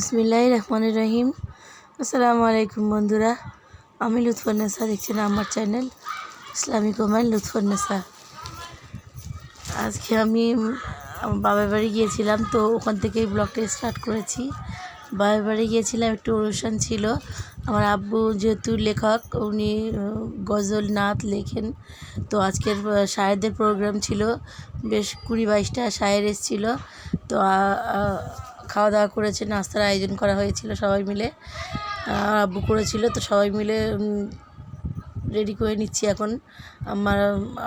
বিসমিল্লাহ রহমান রহিম। আসসালামু আলাইকুম বন্ধুরা, আমি লুৎফরনেসা দেখছেন আমার চ্যানেল ইসলামিক ওম্যান লুৎফরনেসা আজকে আমি বাবার বাড়ি গিয়েছিলাম, তো ওখান থেকেই ব্লগটা স্টার্ট করেছি। বাবার বাড়ি গিয়েছিলাম, একটু অনুষ্ঠান ছিল। আমার আব্বু যেহেতু লেখক, উনি গজল নাথ লেখেন। তো আজকের শায়েরদের প্রোগ্রাম ছিল, বেশ কুড়ি বাইশটা শায়ের এসেছিল। তো খাওয়া দাওয়া করেছে, নাস্তার আয়োজন করা হয়েছিল সবাই মিলে। আব্বু করেছিল, তো সবাই মিলে রেডি করে নিচ্ছি এখন। আমার,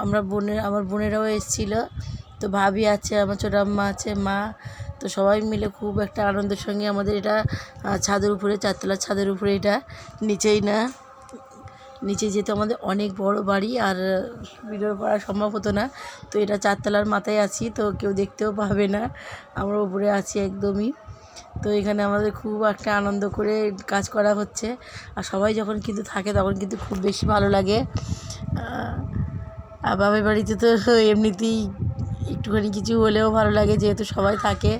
আমরা বোনের, আমার বোনেরাও এসেছিল, তো ভাবি আছে, আমার ছোটো আম্মা আছে, মা, তো সবাই মিলে খুব একটা আনন্দের সঙ্গে আমাদের এটা ছাদের উপরে, চারতলার ছাদের উপরে এটা, নিচেই না। নিচে যেতে আমাদের অনেক বড় বাড়ি আর ভিডিও করা সম্ভব হতো না, তো এটা চারতলার মাথায় আছি, তো কেউ দেখতেও পাবে না। আমরা উপরে আছি একদমই। তো এখানে আমাদের খুব একটা আনন্দ করে কাজ করা হচ্ছে। আর সবাই যখন কিন্তু থাকে তখন কিন্তু খুব বেশি ভালো লাগে। আর বাবার বাড়িতে তো এমনিতেই একটুখানি কিছু হলেও ভালো লাগে, যেহেতু সবাই থাকে।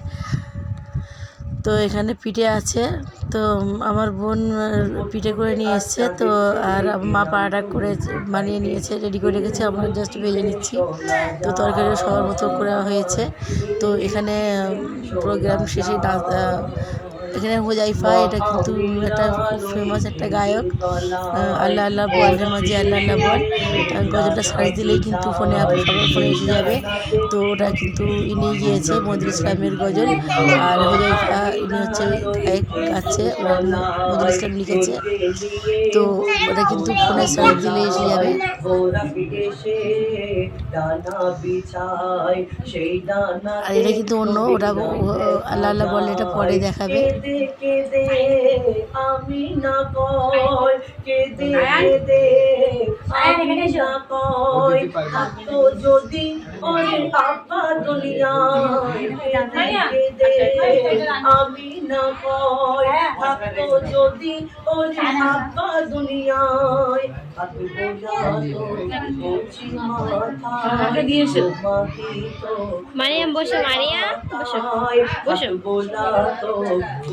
তো এখানে পিঠে আছে। তো আমার বোন পিঠে করে নিয়ে এসছে। তো আর মা পাড়াটা করে বানিয়ে নিয়েছে রেডি করে রেখেছে। আমরা জাস্ট ভেজে নিচ্ছি। তো তরকারি সবার মতো করা হয়েছে। তো এখানে প্রোগ্রাম শেষে এখানে হোজাইফা এটা কিন্তু একটা খুব ফেমাস একটা গায়ক। আল্লাহ আল্লাহ বল মাঝে, আল্লাহ আল্লাহ বল। গজলটা সার্চ দিলেই কিন্তু ফোনে সবার ফোনে এসে যাবে। তো ওটা কিন্তু ইনি গিয়েছে মদুর ইসলামের গজল। আর হোজাইফা ইনি হচ্ছে গায়ক গাচ্ছে মদির ইসলাম লিখেছে। তো ওটা কিন্তু ফোনে সার্চ দিলে এসে যাবে। আর এটা কিন্তু অন্য, ওটা আল্লাহ আল্লাহ বলে, এটা পরে দেখাবে। কেঁদে কেঁদে আমি না কয় কেঁদে কেঁদে আমি না কয়। থাকতো যদি ওই আব্বা দুনিয়ায় কেঁদে কেঁদে আমি না কয়। থাকতো যদি ওই আব্বা দুনিয়ায় মাহিত মারিয়াম বসো মারিয়াম বসো। বসো।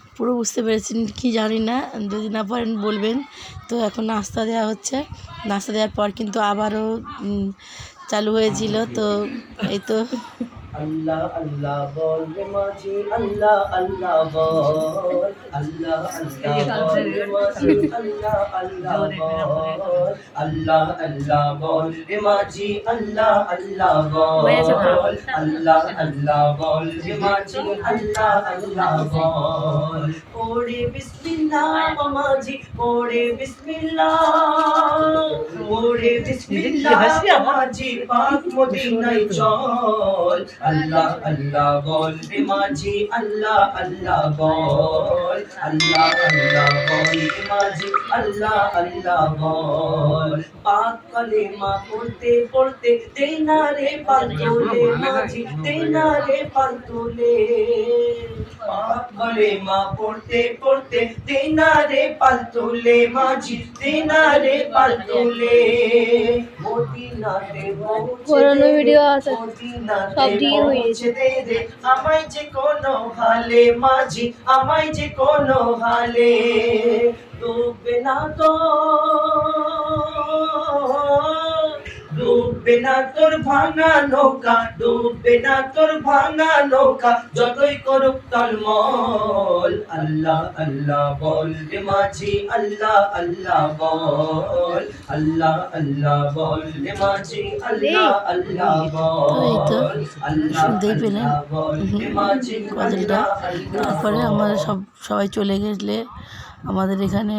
পুরো বুঝতে পেরেছেন, কি জানি না। যদি না পারেন বলবেন। তো এখন নাস্তা দেওয়া হচ্ছে। নাস্তা দেওয়ার পর কিন্তু আবারও চালু হয়েছিল। তো এই তো আল্লাহ আল্লাহ বল রে মাঝি আল্লাহ আল্লাহ বল আল্লাহ আল্লাহ বল রে মাঝি আল্লাহ আল্লাহ বল আল্লাহ আল্লাহ বল রে মাঝি আল্লাহ আল্লাহ বল আল্লাহ আল্লাহ বল রে মাঝি আল্লাহ আল্লাহ বল। পড়ে বিসমিল্লাহ মাঝি পড়ে বিসমিল্লাহ। বিসমিল্লাহ ও মাঝি পাক মদিনায় চল। আল্লাহ আল্লাহ বল মাঝি আল্লাহ আল্লাহ বল। আল্লাহ আল্লাহ বল রে মাঝি আল্লাহ আল্লাহ বল পাক কালেমা পড়তে পড়তে তেনা রে পাল তোলে মাঝি রে পাক কালেমা পড়তে পড়তে তেনা রে পাল তোলে মাঝি রে মদিনাতে পৌঁছে ভিডিও আছে। সব দিয়ে হয়ে পৌঁছে দে আমায় যে কোনো হালে মাঝি, আমায় যে কোনো হালে ডুববে না তো ডুববে না তোর ভাঙা নৌকা ডুববে না তোর ভাঙা নৌকা যতই করুক তলমল আল্লাহ আল্লাহ বল রে মাঝি আল্লাহ আল্লাহ বল। আল্লাহ আল্লাহ বল রে মাঝি আল্লাহ আল্লাহ বল। আল্লাহ শুনতেই পেলেন। আল্লাহ বল রে মাঝি গজলটা আল্লাহ আল্লাহ তারপরে আমরা সব সবাই চলে গেলে আমাদের এখানে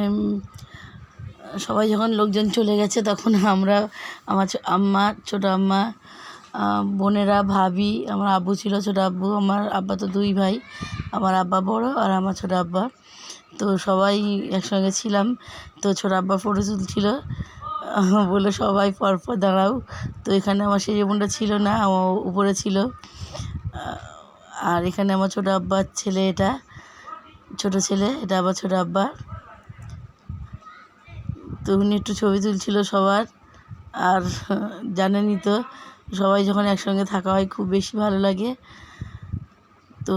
সবাই যখন লোকজন চলে গেছে, তখন আমরা, আমার আম্মা, ছোটো আম্মা বোনেরা, ভাবি, আমার আব্বু ছিল, ছোটো আব্বু, আমার আব্বা তো দুই ভাই, আমার আব্বা বড় আর আমার ছোটো আব্বা। তো সবাই একসঙ্গে ছিলাম, তো ছোটো আব্বা ফটো তুলছিল বলে সবাই পরপর দাঁড়াও। তো এখানে আমার সেই বোনটা ছিল না, ও উপরে ছিল। আর এখানে আমার ছোটো আব্বার ছেলে এটা, ছোটো ছেলে, এটা আবার ছোটো আব্বা। তো উনি একটু ছবি তুলছিল সবার। আর জানেনই তো সবাই যখন একসঙ্গে থাকা হয় খুব বেশি ভালো লাগে। তো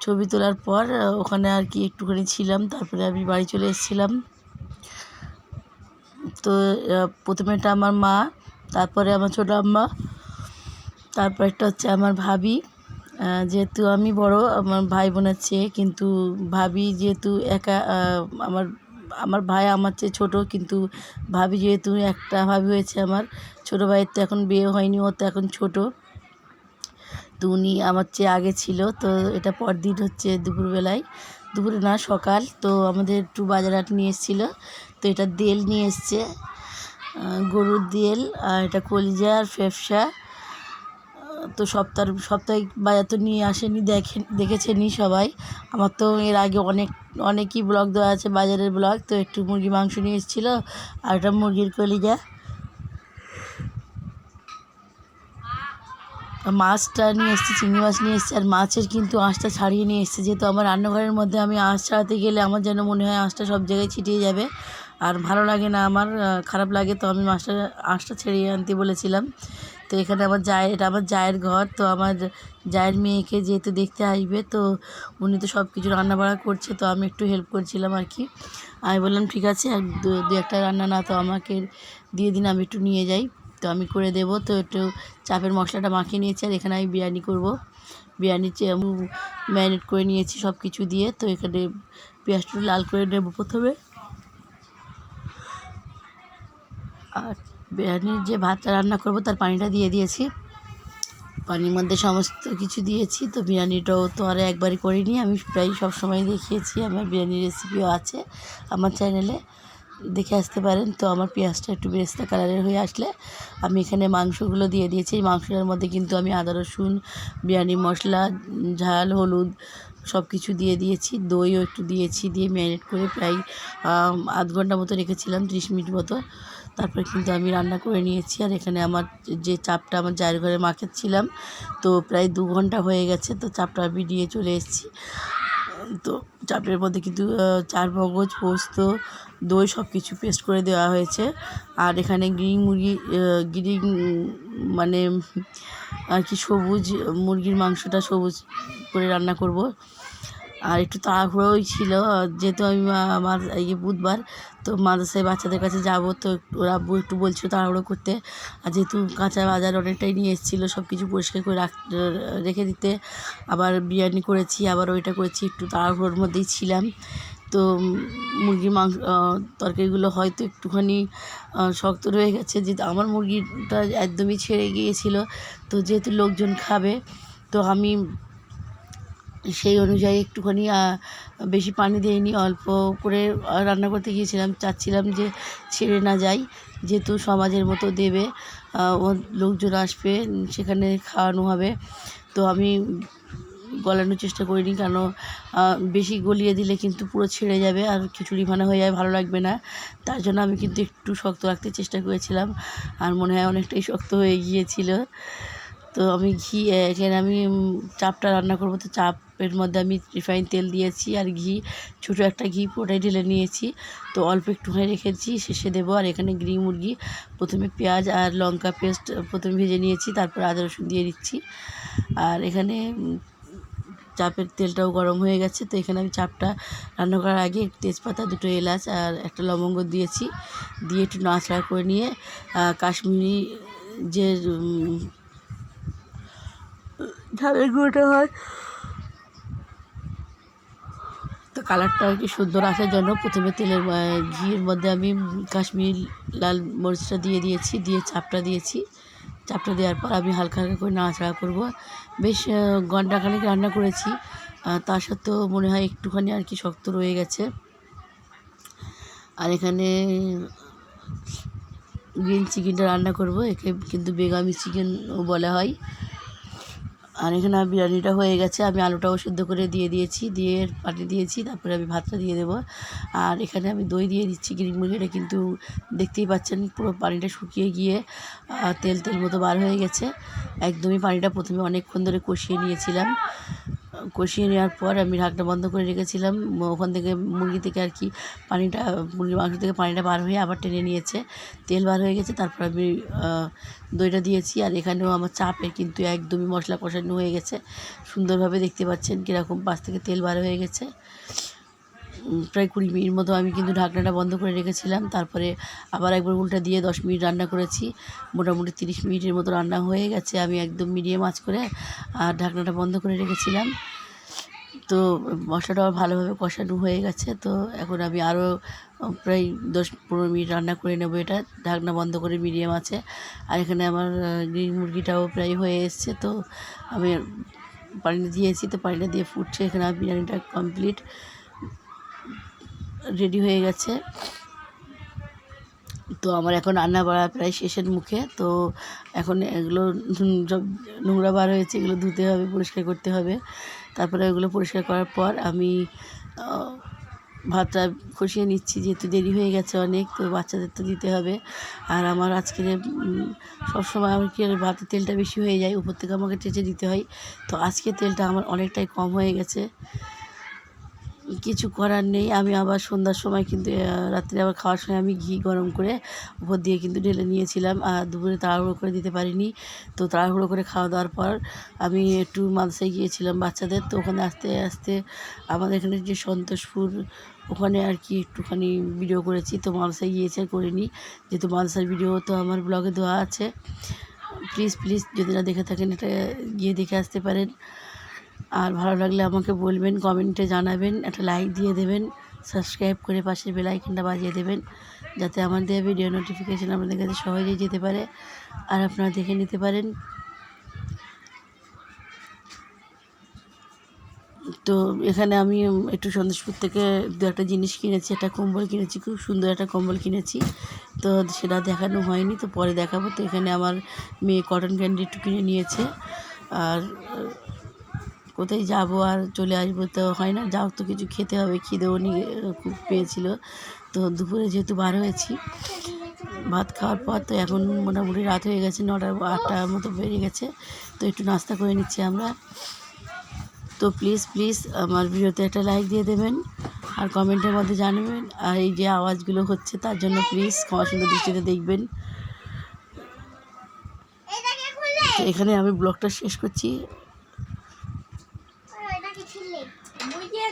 ছবি তোলার পর ওখানে আর কি একটুখানি ছিলাম তারপরে আমি বাড়ি চলে এসেছিলাম। তো আহ, প্রথমে এটা আমার মা তারপরে আমার ছোটো আম্মা তারপর একটা হচ্ছে আমার ভাবি। যেহেতু আমি বড় আমার ভাই বোনের চেয়ে কিন্তু ভাবি যেহেতু একা আমার আমার ভাই আমার চেয়ে ছোটো, কিন্তু ভাবি যেহেতু একটা ভাবি হয়েছে আমার, ছোটো ভাইয়ের তো এখন বিয়ে হয়নি, ও তো এখন ছোটো। তো উনি আমার চেয়ে আগে ছিল, তো এটা পরদিন হচ্ছে দুপুরবেলায়। দুপুরে না, সকাল, তো আমাদের একটু বাজার হাট নিয়ে এসেছিল, তো এটা দেল নিয়ে এসছে গরুর দেল, আর এটা কলিজা আর ফেফসা তো সপ্তাহ সাপ্তাহিক বাজার তো নিয়ে আসেনি দেখেন দেখেছেনই সবাই। আমার তো এর আগে অনেক, অনেকই ব্লগ দেওয়া আছে, বাজারের ব্লগ। তো একটু মুরগি মাংস নিয়ে এসেছিল, আর একটা মুরগির কলিজা। মাছটা নিয়ে এসেছি, চিংড়ি মাছ নিয়ে এসেছি, আর মাছের কিন্তু আঁশটা ছাড়িয়ে নিয়ে এসেছি। যেহেতু আমার রান্নাঘরের মধ্যে আমি আঁশ ছাড়াতে গেলে আমার যেন মনে হয় আঁশটা সব জায়গায় ছিটিয়ে যাবে। আর ভালো লাগে না আমার খারাপ লাগে তো আমি মাছটা, আঁশটা ছাড়িয়ে আনতে বলেছিলাম। তো এখানে আমার জায়ের, এটা আমার জায়ের ঘর, তো আমার জায়ের মেয়েকে যেহেতু দেখতে আসবে, তো উনি তো সব কিছু রান্না বাড়া করছে, তো আমি একটু হেল্প করছিলাম আর কি। আমি বললাম, ঠিক আছে, আর দু দু একটা রান্না না তো আমাকে দিয়ে দিন, আমি একটু নিয়ে যাই। তো আমি করে দেবো, তো একটু চাপের মশলাটা মাখিয়ে নিয়েছি, আর এখানে আমি বিরিয়ানি করব। বিরিয়ানি ম্যারিনেট করে নিয়েছি সব কিছু দিয়ে, তো এখানে পেঁয়াজটা লাল করে নেব প্রথমে। আর বিরিয়ানির যে ভাতটা রান্না করব তার পানিটা দিয়ে দিয়েছি। পানির মধ্যে সমস্ত কিছু দিয়েছি, তো বিরিয়ানিটাও তো আর একবারই করিনি। আমি প্রায় সব সময় দেখিয়েছি, আমার বিরিয়ানির রেসিপিও আছে আমার চ্যানেলে দেখে আসতে পারেন, তো আমার পেঁয়াজটা একটু বেরেস্তা কালারের হয়ে আসলে আমি এখানে মাংসগুলো দিয়ে দিয়েছি। এই মাংসটার মধ্যে কিন্তু আমি আদা, রসুন, বিরিয়ানি মশলা, ঝাল, হলুদ সব কিছু দিয়ে দিয়েছি। দইও একটু দিয়েছি, দিয়ে ম্যারিনেট করে প্রায় আধ ঘণ্টা মতো রেখেছিলাম, ত্রিশ মিনিট মতো। তারপরে কিন্তু আমি রান্না করে নিয়েছি। আর এখানে আমার যে চাপটা আমার জায়ের ঘরে মাখাচ্ছিলাম তো প্রায় দু ঘণ্টা হয়ে গেছে, তো চাপটা আমি নিয়ে চলে এসেছি। তো চাপের মধ্যে কিন্তু চার মগজ, পোস্ত, দই সব কিছু পেস্ট করে দেওয়া হয়েছে। আর এখানে গ্রিন মুরগি গ্রিন মানে আর কি সবুজ মুরগির মাংসটা সবুজ করে রান্না করব। আর একটু তাড়াহুড়োই ছিল। যেহেতু আমি আমার এই যে বুধবার, তো মাদ্রাসায় বাচ্চাদের কাছে যাব, তো ওরা একটু বলছিল তাড়াহুড়ো করতে। আর যেহেতু কাঁচা বাজার অনেকটাই নিয়ে এসেছিল সব কিছু পরিষ্কার করে রাখ রেখে দিতে। আবার বিরিয়ানি করেছি, আবার ওইটা করেছি, একটু তাড়াহুড়োর মধ্যেই ছিলাম। তো মুরগির মাংস তরকারিগুলো হয়তো একটুখানি শক্ত রয়ে গেছে। যে আমার মুরগিটা একদমই ছেড়ে গিয়েছিল, তো যেহেতু লোকজন খাবে, তো আমি সেই অনুযায়ী একটুখানি বেশি পানি দিইনি, অল্প করে রান্না করতে গিয়েছিলাম। চাচ্ছিলাম যে ছেড়ে না যাই, যেহেতু সমাজের মতো দেবে লোকজন আসবে, সেখানে খাওয়ানো হবে। তো আমি গলানোর চেষ্টা করিনি, কেন বেশি গলিয়ে দিলে কিন্তু পুরো ছেড়ে যাবে আর খিচুড়ি ভানা হয়ে যায়, ভালো লাগবে না। তার জন্য আমি কিন্তু একটু শক্ত রাখতে চেষ্টা করেছিলাম, আর মনে হয় অনেকটাই শক্ত হয়ে গিয়েছিল। তো আমি ঘি এখানে আমি চাপটা রান্না করব। তো চাপের মধ্যে আমি রিফাইন তেল দিয়েছি আর ঘি, ছোটো একটা ঘি পুরোটাই ঢেলে নিয়েছি। তো অল্প একটুখানি রেখেছি শেষে দেবো। আর এখানে গ্রি মুরগি, প্রথমে পেঁয়াজ আর লঙ্কা পেস্ট প্রথমে ভেজে নিয়েছি, তারপর আদা রসুন দিয়ে দিচ্ছি। আর এখানে চাপের তেলটাও গরম হয়ে গেছে। তো এখানে আমি চাপটা রান্না করার আগে তেজপাতা, দুটো এলাচ আর একটা লবঙ্গ দিয়েছি। দিয়ে একটু নাচড়া করে নিয়ে কাশ্মীরি যে ঝালের গুঁড়োটা হয়। তো কালারটা আর কি সুন্দর আসার জন্য প্রথমে তেলের ঘিয়ের মধ্যে আমি কাশ্মীর লাল মরিচটা দিয়ে দিয়েছি, দিয়ে চাপটা দিয়েছি। চাপটা দেওয়ার পর আমি হালকা হালকা করে নাড়াচাড়া করব। বেশ ঘন্টাখানেক রান্না করেছি। তা সত্ত্বেও মনে হয় একটুখানি আর কি শক্ত রয়ে গেছে। আর এখানে গ্রিন চিকেনটা রান্না করব। একে কিন্তু বেগামি চিকেনও বলা হয়। আর এখানে বিরিয়ানিটা হয়ে গেছে। আমি আলুটাও সেদ্ধ করে দিয়ে দিয়েছি, দিয়ে পানি দিয়েছি, তারপরে আমি ভাতটা দিয়ে দেবো। আর এখানে আমি দই দিয়ে দিচ্ছি গ্রিন মুরগিটা কিন্তু দেখতেই পাচ্ছেন পুরো পানিটা শুকিয়ে গিয়ে তেল তেল মতো বার হয়ে গেছে। একদমই পানিটা প্রথমে অনেকক্ষণ ধরে কষিয়ে নিয়েছিলাম। কষিয়ে নেওয়ার পর আমি ঢাকটা বন্ধ করে রেখেছিলাম। ওখান থেকে মুরগি থেকে আর কি পানিটা, মুরগির মাংস থেকে পানিটা বার হয়ে আবার টেনে নিয়েছে। তেল বার হয়ে গেছে, তারপর আমি দইটা দিয়েছি। আর এখানেও আমার চাপে কিন্তু একদমই মশলা কষানো হয়ে গেছে। সুন্দরভাবে দেখতে পাচ্ছেন কীরকম পাশ থেকে তেল বার হয়ে গেছে। প্রায় কুড়ি মিনিট মতো আমি কিন্তু ঢাকনাটা বন্ধ করে রেখেছিলাম। তারপরে আবার একবার উল্টা দিয়ে দশ মিনিট রান্না করেছি। মোটামুটি তিরিশ মিনিটের মতো রান্না হয়ে গেছে। আমি একদম মিডিয়াম আঁচ করে আর ঢাকনাটা বন্ধ করে রেখেছিলাম। তো মশলাটা ভালোভাবে কষানো হয়ে গেছে। তো এখন আমি আরও প্রায় দশ পনেরো মিনিট রান্না করে নেব এটা। ঢাকনা বন্ধ করে মিডিয়াম আছে আর এখানে আমার গ্রিন মুরগিটাও প্রায় হয়ে এসছে। তো আমি পানিটা দিয়েছি। তো পানিটা দিয়ে ফুটছে। এখানে বিরিয়ানিটা কমপ্লিট। রেডি হয়ে গেছে। তো আমার এখন রান্না বাড়া প্রায় শেষের মুখে। তো এখন এগুলো সব নোংরা বার হয়েছে, এগুলো ধুতে হবে, পরিষ্কার করতে হবে। তারপরে এগুলো পরিষ্কার করার পর আমি ভাতটা কষিয়ে নিচ্ছি, যেহেতু দেরি হয়ে গেছে অনেক, তো বাচ্চাদের তো দিতে হবে। আর আমার আজকের সবসময় আমার কি ভাতের তেলটা বেশি হয়ে যায়, উপর থেকে আমাকে চেঁচে দিতে হয়। তো আজকে তেলটা আমার অনেকটাই কম হয়ে গেছে। কিছু করার নেই। আমি আবার সন্ধ্যার সময় কিন্তু রাত্রে আবার খাওয়ার সময় আমি ঘি গরম করে উপর দিয়ে কিন্তু ঢেলে নিয়েছিলাম। আর দুপুরে তাড়াহুড়ো করে দিতে পারিনি। তো তাড়াহুড়ো করে খাওয়া দাওয়ার পর আমি একটু মাদ্রাসায় গিয়েছিলাম বাচ্চাদের। তো ওখানে আস্তে আস্তে আমাদের এখানে যে সন্তোষপুর, ওখানে আর কি একটুখানি ভিডিও করেছি। তো মাদ্রাসায় গিয়েছে করিনি। যেহেতু মাদ্রাসার ভিডিও তো আমার ব্লগে দেওয়া আছে। প্লিজ প্লিজ যদি না দেখে থাকেন, এটা গিয়ে দেখে আসতে পারেন। আর ভালো লাগলে আমাকে বলবেন, কমেন্টে জানাবেন, একটা লাইক দিয়ে দেবেন সাবস্ক্রাইব করে পাশে বেল আইকনটা বাজিয়ে দেবেন, যাতে আমার ভিডিও নোটিফিকেশান আপনাদের কাছে সহজেই যেতে পারে আর আপনারা দেখে নিতে পারেন। তো এখানে আমি একটু সন্দেশপুর থেকে দু একটা জিনিস কিনেছি, একটা কম্বল কিনেছি, খুব সুন্দর একটা কম্বল কিনেছি। তো সেটা দেখানো হয়নি, তো পরে দেখাবো। তো এখানে আমার মেয়ে কটন ক্যান্ডি একটু কিনে নিয়েছে। আর কোথায় যাব আর চলে আসব তো হয় না, যাও তো কিছু খেতে হবে খিদেও নিয়ে খুব পেয়েছিল। তো দুপুরে যেহেতু বার হয়েছি, ভাত খাওয়ার পর তো এখন মোটামুটি রাত হয়ে গেছে নটার আটটার মতো বেরিয়ে গেছে, তো একটু নাস্তা করে নিচ্ছি আমরা। তো প্লিজ প্লিজ আমার ভিডিওতে একটা লাইক দিয়ে দেবেন, আর কমেন্টের মধ্যে জানাবেন, আর এই যে আওয়াজগুলো হচ্ছে তার জন্য প্লিজ ক্ষমা সুন্দর দৃষ্টিতে দেখবেন। এখানে আমি ব্লগটা শেষ করছি।